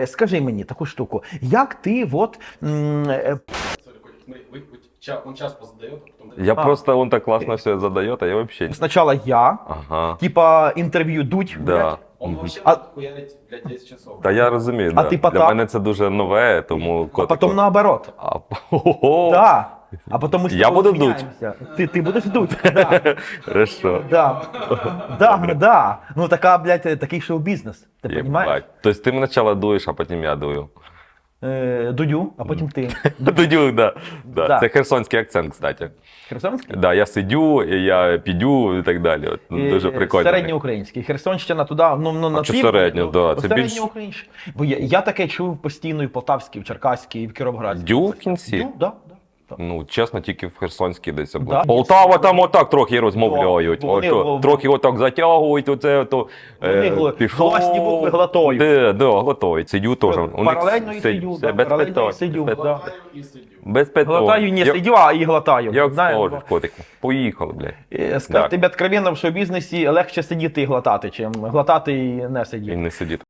Е, Скажи мені таку штуку, як ти от е, он час позадает, а потом... Я А. просто, он так классно все задает, а я вообще... Сначала спочатку я, Ага, типа інтерв'ю дуть, да. Он вообще А- хуярить, блядь, 10 часов. Та я розумію, А да. ти для так... мене це дуже нове, тому а потім наоборот. А, Да. А потім ми з Я тобою буду дуть. зміняємося. Ти, ти будеш дуть. Да. Хорошо. Да. Да, да. Ну така, блядь, такий шоу-бізнес. Ти розумієш? Єбать. Тобто ти спочатку дуєш, а потім я дую. Е, Дудю, а потім ти. Дудю, да. да. Да. Це херсонський акцент, кстати. Херсонський? Да, я сидю, і я підю і так далі. От, ну, дуже Е, прикольно. Середньоукраїнський. Херсонщина туди, ну, ну на чи середньо, да, ну, це більш- середньоукраїнський. Бо я, я таке чув постійно і в Полтавській, і в Черкаській, і в Кіровоградській. Дю в кінці? Дю, да, да. Ну, чесно, тільки в Херсонській десь було. Да. Полтава там отак трохи розмовляють. Да, вони- Ото, трохи отак затягують, оце, то, Вони гла- голосні букви глотають. Да, да, глотають. Сидю теж. Паралельно і сидю, да, без паралельно і сидю, без да. питань. Глотаю. Без питань. Глотаю, не сидю, а і глотаю. Як Знаєш, скажеш, котику. Поїхали, блядь. е, Так. тобі откровенно, в шоу-бізнесі легше сидіти і глотати, чим глотати і не І не сидіти.